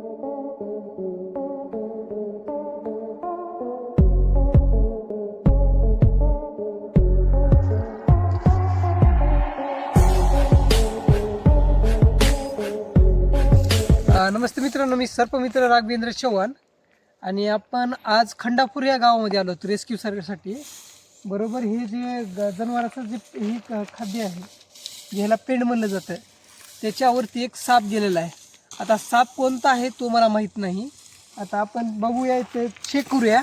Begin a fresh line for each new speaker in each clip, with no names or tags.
नमस्ते मित्रांनो मी सर्पमित्र राघवेंद्र चव्हाण. आणि आपण आज खंडापूर या गावामध्ये आलो होतो रेस्क्यू सर्वेसाठी. बरोबर हे जे ग- जनावराचं जे हे खाद्य आहे ज्याला ह्याला पेंड म्हणलं जातं. त्याच्यावरती एक साप गेलेला आहे. आता साप कोणता आहे तो मला माहीत नाही. आता आपण बघूया ते चेक करूया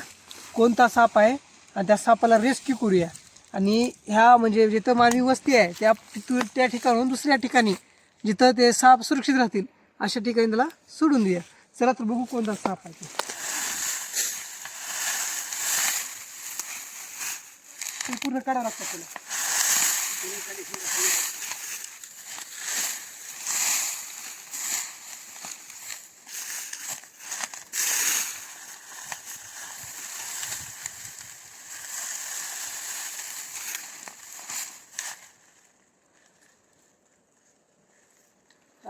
कोणता साप आहे आणि त्या सापाला रेस्क्यू करूया. आणि ह्या म्हणजे जिथं मानवी वस्ती आहे त्या त्या ठिकाणून दुसऱ्या ठिकाणी जिथं ते साप सुरक्षित राहतील अशा ठिकाणी त्याला सोडून देऊया. चला तर बघू कोणता साप आहे ते. ते पूर्ण काढावं लागतं तुला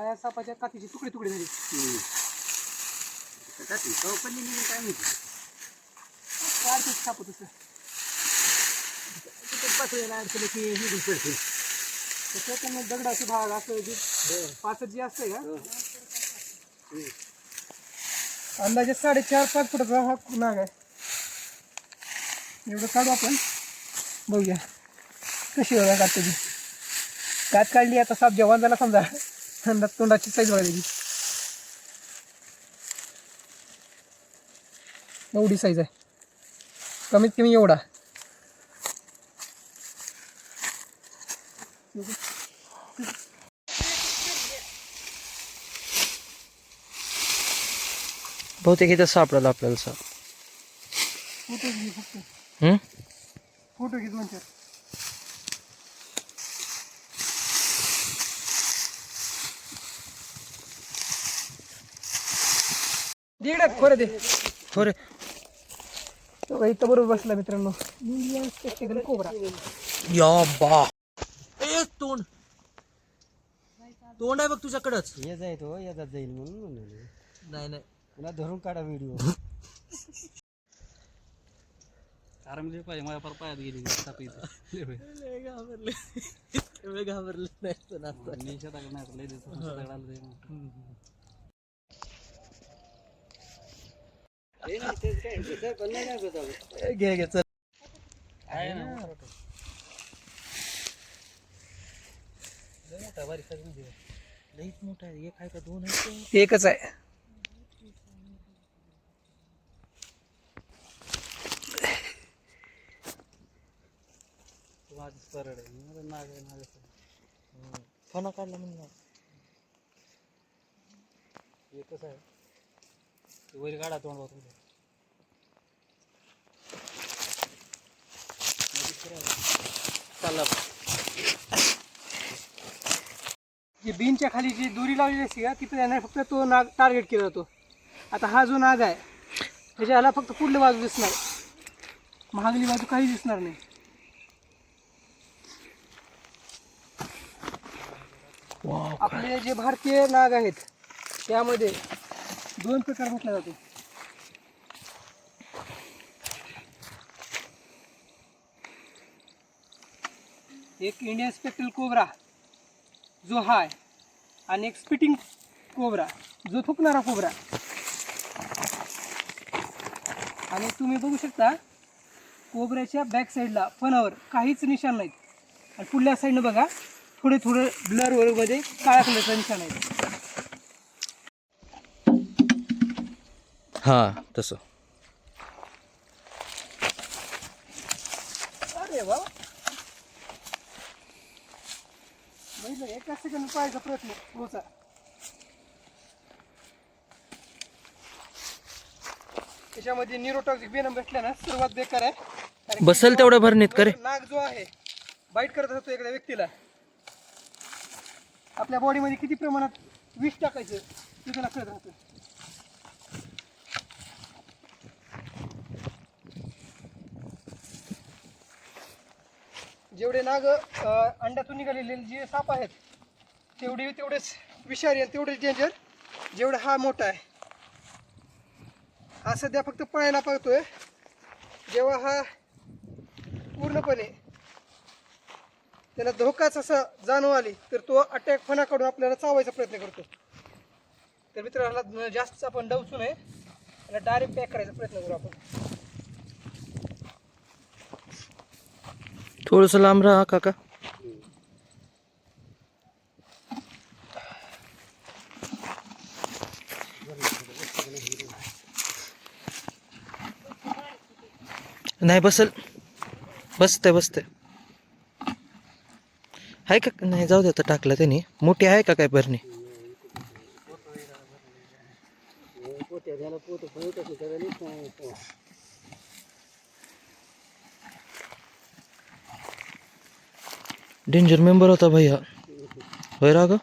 त्या सापाच्या कातीचे तुकडे तुकडे झाले. काढते साप तसं. तिथे पातळीला अडकलं की हे घुस पडते. तसं दगडाचे भाग असं जे पाचट जे असतंय का? अंदाजे साडेचार पाच फुटाचा हा नाग आहे. एवढं काढू आपण. बघूया. कशी बघा काढते ती. कात काढली आता साप जवान झाला समजा. थंडात तोंडाची साईज बघायची एवढी साईज आहे. कमीत कमी एवढा.
बहुतेक इथं सापडलं आपल्याला साप
फोटो घे फक्त.
हम्म?
फोटो घे दोन दीड खोरं दे.
थोडे
तो काही इथं बरोबर बसला मित्रांनो. इंडियन स्पेक्टिकल कोबरा
या बा. ए तोंड. तोंड आहे बघ तुझ्याकडच.
ये जाय तो येतात जाईल म्हणून म्हणले
नाही नाही.
पुन्हा धरून काढा व्हिडिओ
आरामले पाहिजे माझ्या फार पायात गेली साप इथं.
घाबरले. घाबरले. नाही नसतं
मी शेताकडे नाही लय दिवस शेताकडे आलो ते
घे घे चल.
आहे ना.
लईच मोठा आहे. एक आहे का दोन आहे
एकच आहे.
फणा काढला म्हणून
एकच आहे. वर गाडा तोंड.
चालला
जी बीनच्या खाली जी दोरी लावलेली असते का तिथे त्याने फक्त तो नाग टार्गेट केला जातो आता हा जो नाग आहे त्याच्या ह्याला फक्त पुढली बाजू दिसणार. महागली बाजू काही दिसणार नाही. आपले जे भारतीय नाग आहेत त्यामध्ये दोन प्रकार म्हटला जातो. एक इंडियन स्पेक्टल कोबरा जो हाय आणि एक स्पिटिंग कोबरा जो थुकणारा कोबरा आणि तुम्ही बघू शकता कोबऱ्याच्या बॅक साईडला फनावर काहीच निशाण नाहीत. आणि पुढल्या साईडनं बघा थोडे थोडे ब्लरमध्ये काळ्या कलरचं निशाण आहे.
हा तसं.
अरे वा. बघितलं एका सेकंद पाहायचा प्रयत्न. त्याच्यामध्ये न्यूरोटॉक्सिक बेनम भेटल्या ना सर्वात बेकार आहे. कारण
बसेल तेवढ्या भरणीत करे
नाग जो आहे बाईट करत असतो एखाद्या व्यक्तीला. आपल्या बॉडीमध्ये किती प्रमाणात विष टाकायचं ते त्याला कळत राहतं. जेवढे नाग अंड्यातून निघालेले जे साप आहेत तेवढे तेवढेच विषारी आणि तेवढेच डेंजर जेवढा हा मोठा आहे. हा सध्या फक्त पळायला पाहतोय जेव्हा हा पूर्णपणे त्याला धोकाच असं जाणव आली तर तो अटॅक फणाकडून आपल्याला चावायचा प्रयत्न करतो. तर मित्राला जास्त आपण डवचू नये. त्याला डायरेक्ट पॅक करायचा प्रयत्न करू आपण.
थोडस लांब राहा काका. नाही बसल. बसतंय बसतंय. आहे का? नाही जाऊ दे आता टाकलं त्यांनी. मोठी आहे का काय भरणी? डेंजर मेंबर होता भैया. होय राग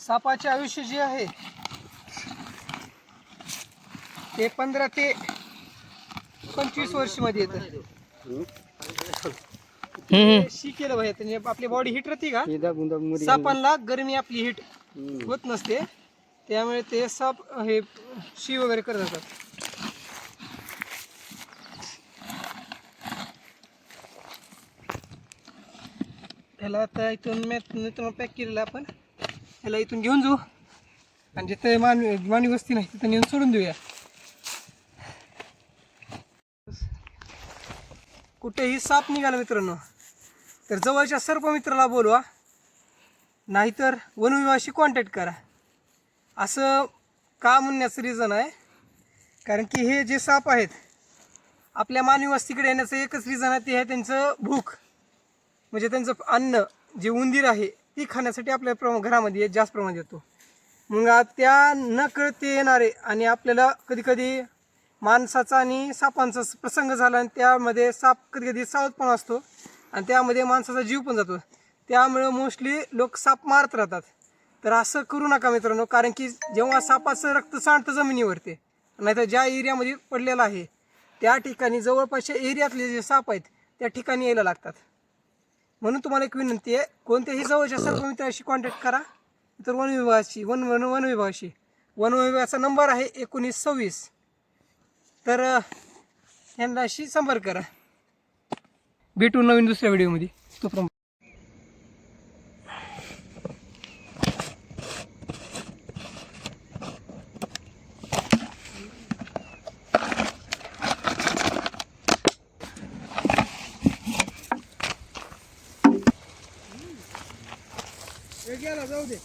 सापाचे आयुष्य जे आहे ते पंधरा ते पंचवीस वर्षमध्ये येतं.
हम्म
शी केलं पाहिजे त्याने. आपली बॉडी हिट राहते का? सापांना गरमी आपली हिट. होत नसते. त्यामुळे ते साप हे शी वगैरे करत असतात. ह्याला आता इथून मॅथ इथून पॅक केलेलं आपण. ह्याला इथून घेऊन जाऊ. आणि जिथे मानवी मानवी वस्ती नाही तिथं नेऊन सोडून देऊया. कुठेही साप निघाला मित्रांनो तर जवळच्या सर्प मित्राला बोलवा. नाहीतर वनविभागाशी कॉन्टॅक्ट करा. असं का म्हणण्याचं रिझन आहे? कारण की हे जे साप आहेत आपल्या मानवी वस्तीकडे येण्याचं एकच रिझन आहे ते आहे त्यांचं भूक. म्हणजे त्यांचं अन्न जे उंदीर आहे ती खाण्यासाठी आपल्या प्रमा घरामध्ये जास्त प्रमाणात येतो. मग त्या न कळते येणारे आणि आपल्याला कधी कधी माणसाचा आणि सापांचा स- प्रसंग झाला आणि त्यामध्ये साप कधी कधी सावध पण असतो आणि त्यामध्ये माणसाचा जीव पण जातो. त्यामुळे मोस्टली लोक साप मारत राहतात. तर असं करू नका मित्रांनो कारण की जेव्हा सापाचं रक्त सांडतं जमिनीवरती नाहीतर ज्या एरियामध्ये पडलेलं आहे त्या ठिकाणी जवळपासच्या एरियातले जे साप आहेत त्या ठिकाणी यायला लागतात. म्हणून तुम्हाला एक विनंती आहे कोणत्याही जवळच्या सर्व मित्राशी कॉन्टॅक्ट करा. तर वन विभागाशी वन वन वन विभागाशी वन विभागाचा नंबर आहे एकोणीस सव्वीस तर यांनाशी संपर्क करा. भेटू नवीन दुसऱ्या व्हिडिओमध्ये तो गेला जाऊ दे.